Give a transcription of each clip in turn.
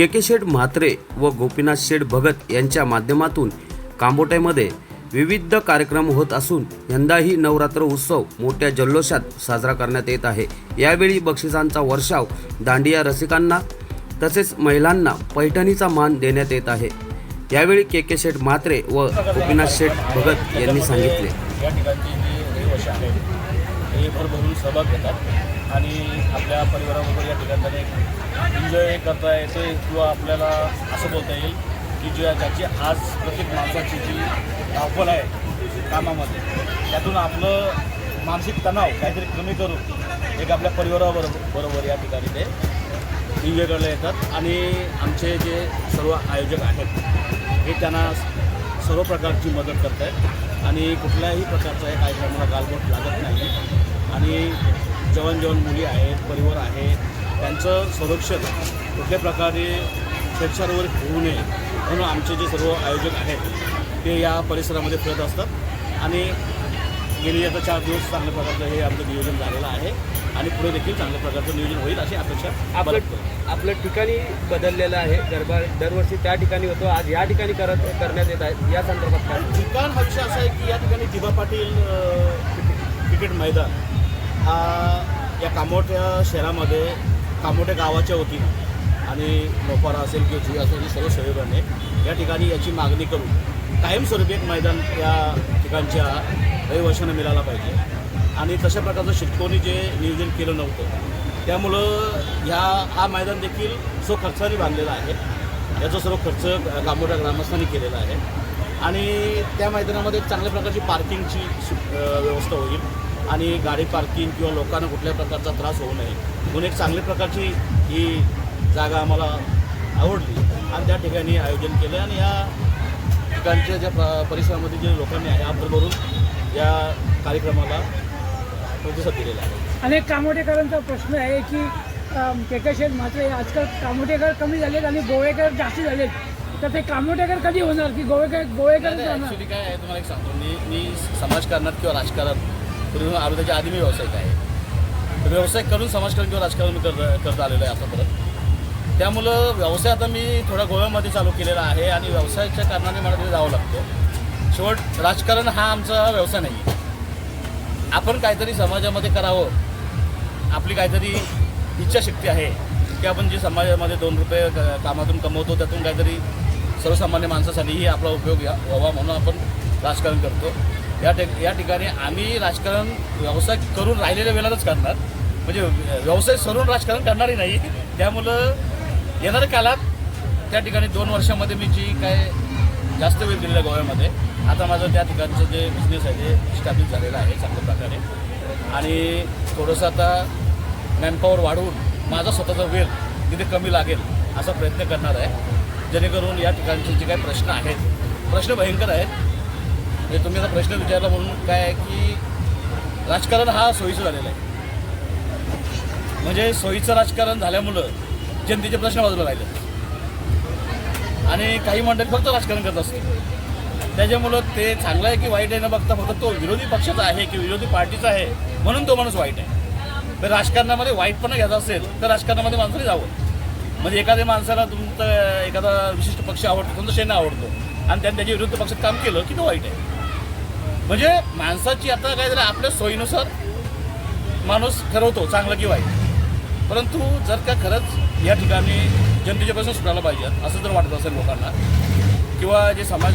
के के शेठ म्हात्रे व गोपीनाथ शेठ भगत यांच्या माध्यमातून कांबोट्यामध्ये विविध कार्यक्रम होत असून यंदाही नवरात्र उत्सव मोठ्या जल्लोषात साजरा करण्यात येत आहे. यावेळी बक्षिसांचा वर्षाव दांडिया रसिकांना तसेच महिलांना पैठणीचा मान देण्यात येत आहे. यावेळी के के शेठ म्हात्रे व गोपीनाथ शेठ भगत यांनी सांगितले. हे भरभरून सहभाग घेतात. आणि आपल्या परिवाराबरोबर या ठिकाणी एन्जॉय करता येते किंवा आपल्याला असं बोलता येईल की ज्या ज्याची आज प्रत्येक माणसाची जी धावपळ आहे कामामध्ये त्यातून आपलं मानसिक तणाव काहीतरी कमी करून एक आपल्या परिवाराबरोबर बरोबर या ठिकाणी ते एन्जॉय करायला येतात. आणि आमचे जे सर्व आयोजक आहेत हे त्यांना सर्व प्रकारची मदत करत आहेत आणि कुठल्याही प्रकारचा या कार्यक्रमाला गालबोट लागत नाही. आणि जवान जवान मुली आहेत परिवार आहे त्यांचं संरक्षण कुठल्या प्रकारे छेडछाडवर होऊ नये म्हणून आमचे जे सर्व आयोजक आहेत ते या परिसरामध्ये फिरत असतात आणि गेली आता चार दिवस चांगल्या प्रकारचं हे आमचं नियोजन झालेलं आहे आणि पुढे देखील चांगल्या प्रकारचं नियोजन होईल अशी अपेक्षा आपलं. आपलं ठिकाणी बदललेलं आहे गरबा दरवर्षी त्या ठिकाणी होतो आज या ठिकाणी करत करण्यात येत आहे या संदर्भात काय ठिकाण हा विषय असा आहे की या ठिकाणी दिबा पाटील क्रिकेट मैदान हा या कामोठ्या शहरामध्ये कामोठ्या गावाच्या वतीनं आणि मोपारा असेल किंवा जुई असेल सर्व सहयोगाने या ठिकाणी याची मागणी करून कायमस्वरूपी एक मैदान या ठिकाणच्या रहिवाशांना मिळाला पाहिजे. आणि तशा प्रकारचं शिटकोनी जे नियोजन केलं नव्हतं त्यामुळं ह्या हा मैदान देखील जो खर्चाने बांधलेला आहे याचा सर्व खर्च कामोठ्या ग्रामस्थांनी केलेला आहे. आणि त्या मैदानामध्ये चांगल्या प्रकारची पार्किंगची व्यवस्था होईल. आणि गाडी पार्किंग किंवा लोकांना कुठल्या प्रकारचा त्रास होऊ नये. म्हणून एक चांगल्या प्रकारची ही जागा आम्हाला आवडली आणि त्या ठिकाणी आयोजन केलं आणि या ठिकाणच्या ज्या परिसरामध्ये जे लोकांनी आहे भरून या कार्यक्रमाला प्रतिसाद दिलेला आहे. अनेक कामोठेकरांचा प्रश्न आहे की केकेशेठ मात्र आजकाल कामोठेकर कमी झालेत आणि गोवेकर जास्त झालेत. तर ते कामोठेकर कधी होणार? की गोवेकर गोवेकर ॲक्च्युली काय आहे तुम्हाला एक सांगतो. मी मी समाजकारणात किंवा राजकारण पूर्वी आरोग्याच्या आधी मी व्यावसायिक आहे? व्यवसाय करून समाजकारण किंवा राजकारण कर करत करत आहे आहे आतापर्यंत. त्यामुळं व्यवसाय आता मी थोडा गोव्यामध्ये चालू केलेला आहे आणि व्यवसायाच्या कारणाने मला तिथे जावं लागतं. शेवट राजकारण हा आमचा व्यवसाय नाही आहे. आपण काहीतरी समाजामध्ये करावं. आपली काहीतरी इच्छाशक्ती आहे की आपण जे समाजामध्ये दोन रुपये क- कामातून कमवतो त्यातून काहीतरी सर्वसामान्य माणसासाठीही आपला उपयोग या- व्हावा म्हणून आपण राजकारण करतो. या ठिक या ठिकाणी आम्ही राजकारण व्यवसाय करून राहिलेल्या वेळातच करणार. म्हणजे व्यवसाय सरून राजकारण करणारही नाही. त्यामुळं येणाऱ्या काळात त्या ठिकाणी दोन वर्षामध्ये मी जी काय जास्त वेळ दिलेला गोव्यामध्ये आता माझं त्या ठिकाणचं जे बिझनेस आहे ते स्टॅब्लिश झालेलं आहे चांगल्या प्रकारे. आणि थोडंसं आता मॅनपॉवर वाढवून माझा स्वतःचा वेळ तिथे कमी लागेल असा प्रयत्न करणार आहे. जेणेकरून या ठिकाणचे जे काही प्रश्न आहेत प्रश्न भयंकर आहेत. म्हणजे तुम्ही आता प्रश्न विचारला म्हणून काय आहे की राजकारण हा सोयीचं झालेला आहे. म्हणजे सोयीचं राजकारण झाल्यामुळं जनतेचे प्रश्न बाजूला राहिले. आणि काही मंडळी फक्त राजकारण करत असते त्याच्यामुळं ते चांगलं आहे की वाईट आहे न बघता फक्त तो विरोधी पक्षाचा आहे की विरोधी पार्टीचा आहे म्हणून तो माणूस वाईट आहे. तर राजकारणामध्ये वाईटपणा घ्यायचा असेल तर राजकारणामध्ये माणसाने जावं. म्हणजे एखाद्या माणसाला तुमचं एखादा विशिष्ट पक्ष आवडतो तुमचा सेना आवडतो आणि त्याने त्याच्या विरुद्ध पक्षात काम केलं की तो वाईट आहे. म्हणजे माणसाची आता काय झालं आपल्या सोयीनुसार माणूस ठरवतो चांगलं की वाईट. परंतु जर का खरंच या ठिकाणी जनतेच्यापासून सुटायला पाहिजे असं जर वाटत असेल लोकांना किंवा जे समाज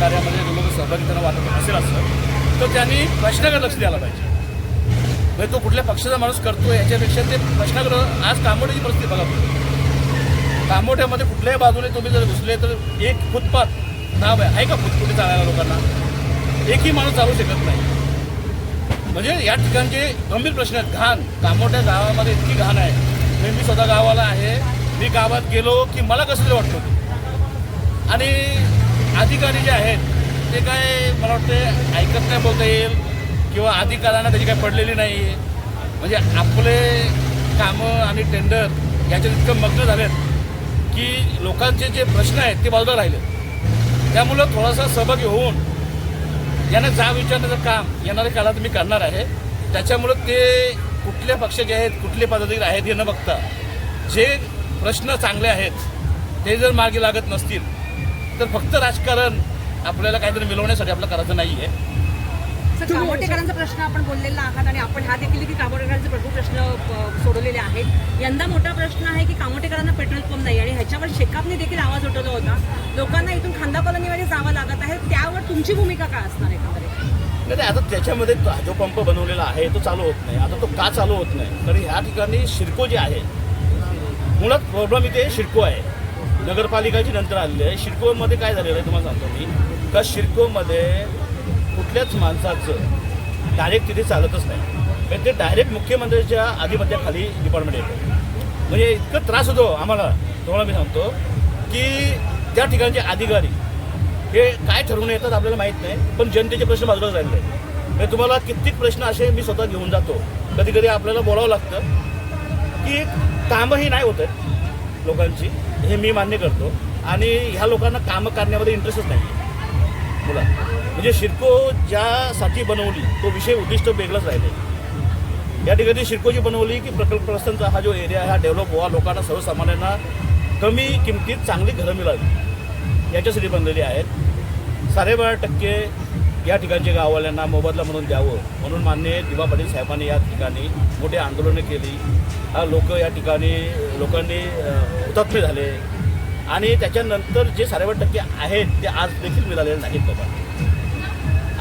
कार्यामध्ये लोक सहभागी त्यांना वाटत असेल असं तर त्यांनी प्रश्नाकडे लक्ष द्यायला पाहिजे. म्हणजे तो कुठल्या पक्षाचा माणूस करतो याच्यापेक्षा ते प्रश्नाकडं आज कामोठ्याची परिस्थिती बघा पडते कामोठ्यामध्ये कुठल्याही बाजूने तुम्ही जर घुसले तर एक फुटपाथ नाव आहे आहे का फुटफुटी चालायला लोकांना? एकही माणूस चालू शकत नाही. म्हणजे या ठिकाणचे गंभीर प्रश्न आहेत घाण. कामोठ्या गावामध्ये इतकी घाण आहे. म्हणजे मी स्वतः गावाला आहे. मी गावात गेलो की मला कसं वाटतं आणि अधिकारी जे आहेत ते काय मला वाटते ऐकत नाही बोलता येईल किंवा अधिकाऱ्यांना त्याची काय पडलेली नाही आहे म्हणजे आपले कामं आणि टेंडर याच्यात इतकं मग्न झालेत की लोकांचे जे प्रश्न आहेत ते बाजूला राहिले त्यामुळं थोडासा सहभागी होऊन यांना जा विचारण्याचं काम येणाऱ्या काळात मी करणार आहे. त्याच्यामुळं ते कुठल्या जे आहेत कुठले पदाधिकारी आहेत हे न बघता जे प्रश्न चांगले आहेत ते जर मार्गी लागत नसतील तर फक्त राजकारण आपल्याला काहीतरी मिळवण्यासाठी आपलं करायचं नाही आहे सर प्रश्न आपण बोललेला आहात आणि आपण हा देखील की कामोटेकरांचे प्रभू प्रश्न सोडवलेले आहेत. यंदा मोठा प्रश्न आहे की कामोटेकरांना पेट्रोल पंप नाही आणि ह्याच्यावर शेकापने देखील आवाज उठवला होता. लोकांना इथून खांदा कॉलनीमध्ये जावं लागत आहे. त्यावर तुमची भूमिका काय असणार आहे नाही आता त्याच्यामध्ये जो पंप बनवलेला आहे तो चालू होत नाही. आता तो का चालू होत नाही? तर ह्या ठिकाणी शिरको जे आहे मुळात प्रॉब्लेम इथे शिरको आहे. नगरपालिकाची नंतर आलेली आहे. शिरकोमध्ये काय झालेलं आहे तुम्हाला सांगतो मी. का शिरकोमध्ये कुठल्याच माणसाचं डायरेक्ट तिथे चालतच नाही. म्हणजे ते डायरेक्ट मुख्यमंत्र्यांच्या आधिपत्याखाली डिपार्टमेंट येतं. म्हणजे इतकं त्रास होतो आम्हाला. तुम्हाला मी सांगतो की त्या ठिकाणचे अधिकारी हे काय ठरवून येतात आपल्याला माहीत नाही पण जनतेचे प्रश्न बाजूला राहिले. म्हणजे तुम्हाला कित्येक प्रश्न असे मी स्वतः घेऊन जातो. कधी कधी आपल्याला बोलावं लागतं की कामंही नाही होत आहेत लोकांची. हे मी मान्य करतो. आणि ह्या लोकांना कामं करण्यामध्ये इंटरेस्टच नाही आहे बोला. म्हणजे शिरको ज्यासाठी बनवली तो विषय उद्दिष्ट वेगळंच राहिले या ठिकाणी शिरकोजी बनवली की प्रकल्पग्रस्तांचा हा जो एरिया हा डेव्हलप व्हावा लोकांना सर्वसामान्यांना कमी किमतीत चांगली घरं मिळावी. याच्यासाठी बनलेली आहेत. साडेबारा टक्के या ठिकाणच्या गाववाल्यांना मोबदला म्हणून द्यावं म्हणून मान्य दिवा पाटील साहेबांनी या ठिकाणी मोठी आंदोलनं केली. हा लोक या ठिकाणी लोकांनी हुतात्मे झाले. आणि त्याच्यानंतर जे साडेबारा टक्के आहेत ते आज देखील मिळालेले नाहीत लोकांना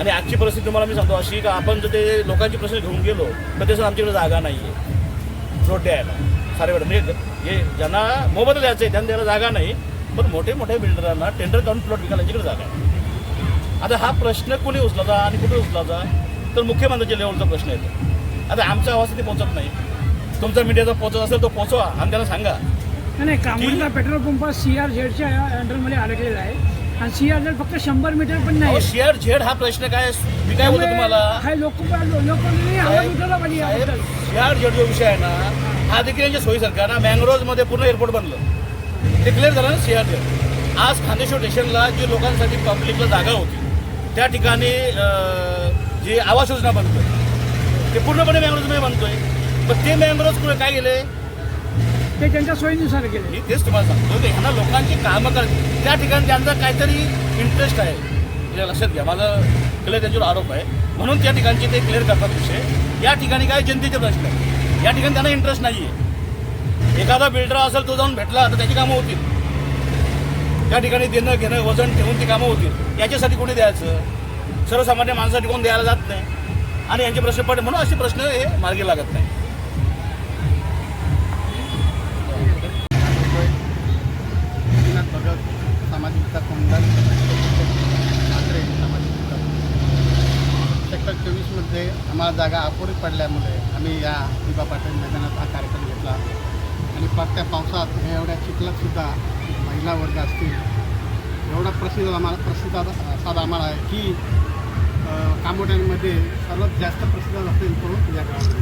आणि आजची परिस्थिती तुम्हाला मी सांगतो अशी का आपण जर ते लोकांचे प्रश्न घेऊन गेलो तर त्याच्यात आमच्याकडे जागा नाही आहे रोड द्यायला सारेवाडा म्हणजे हे ज्यांना मोबदला द्यायचं आहे त्यांना द्यायला जागा नाही पण मोठे मोठ्या बिल्डरांना टेंडर काढून प्लॉट विकायला यांच्याकडे जागा आहे. आता हा प्रश्न कोणी उचलाचा आणि कुठे उचलाचा तर मुख्यमंत्र्यांच्या लेवलचा प्रश्न येतो आता आमच्या आवाज तिथे पोहोचत नाही. तुमचा मीडियाचा पोहोचत असेल तो पोहोचवा आणि त्याला सांगा. नाही, कामोलीचा पेट्रोल पंप सी आर झेडच्या अंडरमध्ये अडकलेला आहे. आणि सी आर झेड फक्त शंभर मीटर पण नाही अहो शेअर झेड हा प्रश्न काय? मी काय बोलतो तुम्हाला? काही लोक लोकांनी आवाज उठवला पाहिजे साहेब याबद्दल. या जेड जो विषय आहे ना हा देखील यांच्या सोयीसारखा ना मँग्रोजमध्ये पूर्ण एअरपोर्ट बनलं. डिक्लेअर झालं ना सीआर जेड आज खांदेश्वर स्टेशनला जी लोकांसाठी पब्लिकला जागा होती त्या ठिकाणी अं, जी आवास योजना बनतोय ते पूर्णपणे मँग्रोजमध्ये बनतोय. पण ते मँग्रोज कुठे? काय गेले ते त्यांच्या सोयीनुसार गेले. मी तेच तुम्हाला सांगतो ते ह्यांना लोकांची कामं कर त्या ठिकाणी त्यांचा काहीतरी इंटरेस्ट आहे. हे लक्षात घ्या माझा क्लिअर त्यांच्यावर आरोप आहे. म्हणून त्या ठिकाणचे ते क्लिअर करतात विषय. या ठिकाणी काय जनतेचे प्रश्न आहे या ठिकाणी त्यांना इंटरेस्ट नाही आहे एखादा बिल्डर असेल तो जाऊन भेटला तर त्याची कामं होतील. त्या ठिकाणी देणं घेणं वजन ठेवून ती कामं होतील. याच्यासाठी कोणी द्यायचं? सर्वसामान्य माणसासाठी कोण द्यायला जात नाही. आणि यांचे प्रश्न पडले म्हणून असे प्रश्न हे मार्गी लागत नाही. जागा अपुरी पडल्यामुळे आम्ही या दिबा पाटील मैदानात हा कार्यक्रम घेतला. आणि पडत्या पावसात हे एवढ्या चिखलातसुद्धा महिला वर्ग असतील एवढा प्रसिद्ध आम्हाला प्रसिद्ध असा आम्हाला आहे की कामोट्यांमध्ये सर्वात जास्त प्रसिद्ध असेल तो या ग्राउंड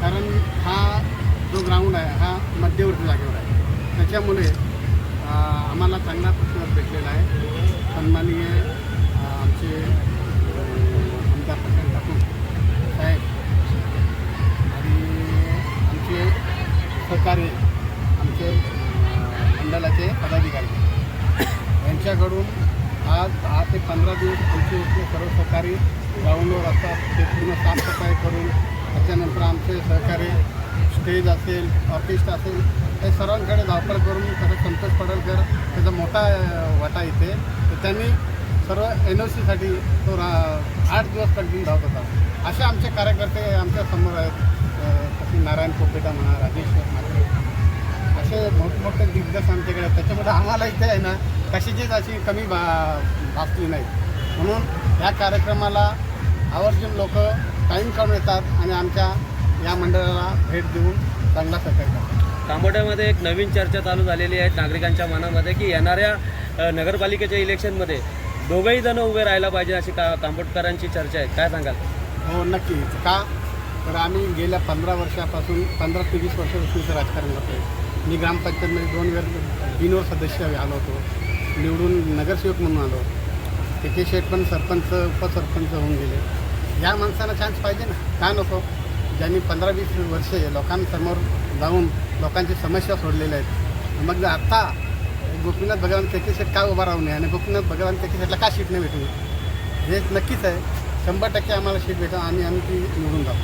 कारण हा जो ग्राउंड आहे हा मध्यवर्ती जागेवर आहे. त्याच्यामुळे आम्हाला चांगला प्रतिसाद भेटलेला आहे. सन्माननीय असेल सहकारी स्टेज असेल ऑर्केस्ट्रा असेल हे सर्वांकडे धावपळ करून त्याचा संतोष पडळकर त्याचा मोठा वाटा इथे. तर त्यांनी सर्व एन ओ सीसाठी तो रा आठ दिवस कंटिन्यू धावत होता. असे आमचे कार्यकर्ते आमच्यासमोर आहेत. तसे नारायण कोपेटा म्हणा राजेश म्हात्रे असे मोठमोठे दिग्दर्श आमच्याकडे आहेत. त्याच्यामुळे आम्हाला इथे आहे ना कशाचीच अशी कमी भा भासली नाही. म्हणून या कार्यक्रमाला आवर्जून लोक टाईम काढून येतात आणि आमच्या या मंडळाला भेट देऊन चांगला सहकार्य तांबोट्यामध्ये एक नवीन चर्चा चालू झालेली आहे नागरिकांच्या मनामध्ये की येणाऱ्या नगरपालिकेच्या इलेक्शनमध्ये दोघंही जण उभे राहायला पाहिजे अशी का कांबोटकरांची चर्चा आहे. काय सांगाल? हो नक्कीच. का? तर आम्ही गेल्या पंधरा वर्षापासून पंधरा ते वीस वर्षापासून इथं राजकारण करतोय. मी ग्रामपंचायतमध्ये दोन वेळ बिनवर सदस्य आलो होतो. निवडून नगरसेवक म्हणून आलो. ते के शेठ पण सरपंच उपसरपंच होऊन गेले. या माणसाला चान्स पाहिजे ना. का नको? ज्यांनी पंधरा वीस वर्षे लोकांसमोर जाऊन लोकांची समस्या सोडलेल्या आहेत. मग आत्ता गोपीनाथ भगवान केके शेट का उभा राहू नये आणि गोपीनाथ भगवान केके शेटला का सीट नाही भेटू? हे नक्कीच आहे. शंभर टक्के आम्हाला सीट भेटा आणि आम्ही ती निवडून जाऊ.